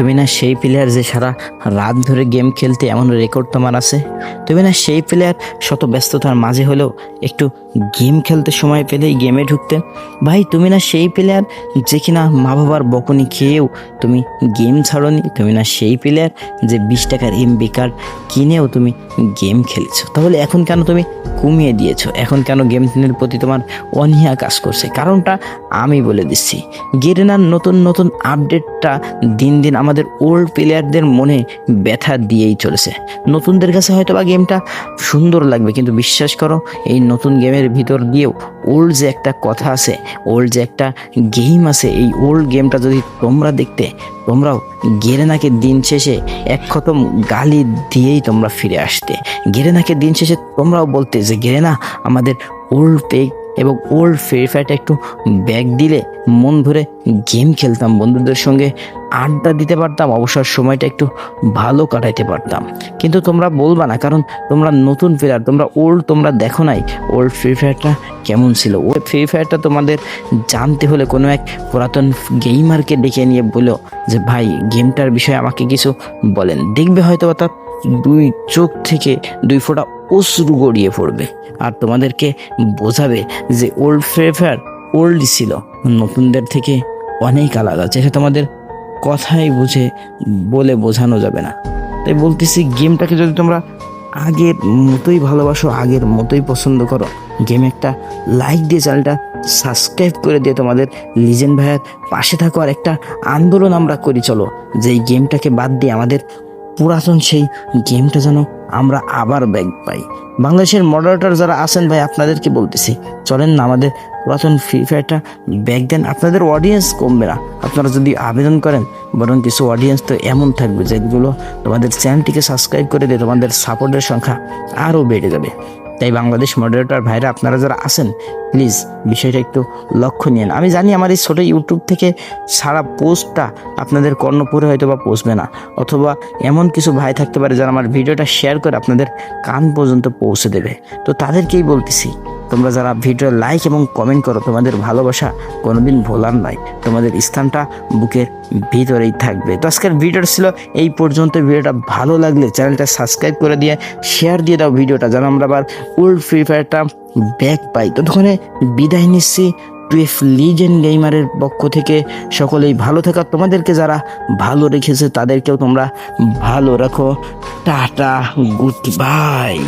তুমি না সেই প্লেয়ার যে সারা রাত ধরে গেম খেলতে এমন রেকর্ড তোমার আছে? তুমি না সেই প্লেয়ার শত ব্যস্ততার মাঝে হলেও একটু গেম খেলতে সময় পেলেই গেমে ঢুকতে? ভাই, তুমি না সেই প্লেয়ার যে কিনা মা বাবার বকনি খেয়েও তুমি গেম ছাড়নি? তুমি না সেই প্লেয়ার যে বিশ টাকার এমবি কার্ড কিনেও তুমি গেম খেলেছো? তাহলে এখন কেন তুমি কমিয়ে দিয়েছ। এখন কেন গেম গেমের প্রতি তোমার অনীহা কাজ করছে? কারণটা আমি বলে দিচ্ছি। গেরেনার নতুন নতুন আপডেটটা দিন দিন আমাদের ওল্ড প্লেয়ারদের মনে ব্যথা দিয়েই চলেছে। নতুনদের কাছে হয়তো বা গেমটা সুন্দর লাগবে, কিন্তু বিশ্বাস করো, এই নতুন গেমের ভিতর দিয়েও ওল্ড যে একটা কথা আছে, ওল্ড যে একটা গেম আছে, এই ওল্ড গেমটা যদি তোমরা দেখতে, তোমরাও গেরেনাকে দিন শেষে এক খতম গালি দিয়েই তোমরা ফিরে আসতে। গেরেনাকে দিন শেষে তোমরাও বলতে যে, গেরেনা, আমাদের ওল্ড পেগ এবং ওল্ড ফ্রি ফায়ারটা একটু ব্যাগ দিলে মন ভরে গেম খেলতাম বন্ধুদের সঙ্গে। আড্ডা দিতে পারতাম, অবসর সময়টা একটু ভালো কাটাইতে পারতাম। কিন্তু তোমরা বলবা না, কারণ তোমরা নতুন প্লেয়ার তোমরা ওল্ড তোমরা দেখো নাই ওল্ড ফ্রি ফায়ারটা কেমন ছিল। ওই ফ্রি ফায়ারটা তোমাদের জানতে হলে কোনো এক পুরাতন গেইমারকে ডেকে নিয়ে বলো যে, ভাই গেমটার বিষয়ে আমাকে কিছু বলেন। দেখবে হয়তো তার দুই চোখ থেকে দুই ফোঁটা অশ্রু গড়িয়ে পড়বে আর তোমাদেরকে বোঝাবে যে ওল্ড ফ্রি ফায়ার ওল্ড ছিল। নতুনদের থেকে অনেক আলাদা। যেটা তোমাদের কথাই বুঝে, বলে বোঝানো যাবে না। তাই বলতেছি, গেমটাকে যদি তোমরা আগের মতোই ভালোবাসো, আগের মতোই পছন্দ করো, গেম একটা লাইক দিয়ে চ্যানেলটা সাবস্ক্রাইব করে দিয়ে তোমাদের লিজেন্ড ভাইয়ের পাশে থাকো, আর একটা আন্দোলন আমরা করি, চলো যে এই গেমটাকে বাদ দিয়ে আমাদের পুরাতন সেই গেমটা যেন আমরা আবার ব্যাগ পাই। বাংলাদেশের মডারেটার যারা আছেন ভাই, আপনাদেরকে বলতেছি, চলেন না আমাদের পুরাতন ফ্রি ফায়ারটা ব্যাগ দেন। আপনাদের অডিয়েন্স কমবে না। আপনারা যদি আবেদন করেন, বরং কিছু অডিয়েন্স তো এমন থাকবে যেগুলো তোমাদের চ্যানেলটিকে সাবস্ক্রাইব করে দিয়ে তোমাদের সাপোর্টের সংখ্যা আরও বেড়ে যাবে। তাই বাংলাদেশ মডারেটর ভাইরা আপনারা যারা আছেন প্লিজ বিষয়টা একটু লক্ষ্য নিন আমি জানি আমার এই ছোটো ইউটিউব থেকে সারা পোস্টটা আপনাদের কর্ণপুরে হয়তো বা পৌঁছবে না, অথবা এমন কিছু ভাই থাকতে পারে যারা আমার ভিডিওটা শেয়ার করে আপনাদের কান পর্যন্ত পৌঁছে দেবে। তো তাদেরকেই বলতেছি তোমরা যারা ভিডিও লাইক এবং কমেন্ট করো, তোমাদের ভালোবাসা কোনোদিন ভোলার নয়। তোমাদের স্থানটা বুকের ভিতরেই থাকবে। তো আজকের ভিডিওটা ছিল এই পর্যন্ত। ভিডিওটা ভালো লাগলে চ্যানেলটা সাবস্ক্রাইব করে দিয়ে শেয়ার দিয়ে দাও ভিডিওটা যেন আমরা আবার ওল্ড ফ্রি ফায়ারটা ব্যাক পাই। ততক্ষণে বিদায় নিচ্ছি টুয়েফ লিজেন্ড গেমারের পক্ষ থেকে। সকলেই ভালো থাকা। তোমাদেরকে যারা ভালো রেখেছে, তাদেরকেও তোমরা ভালো রাখো। Tata good bye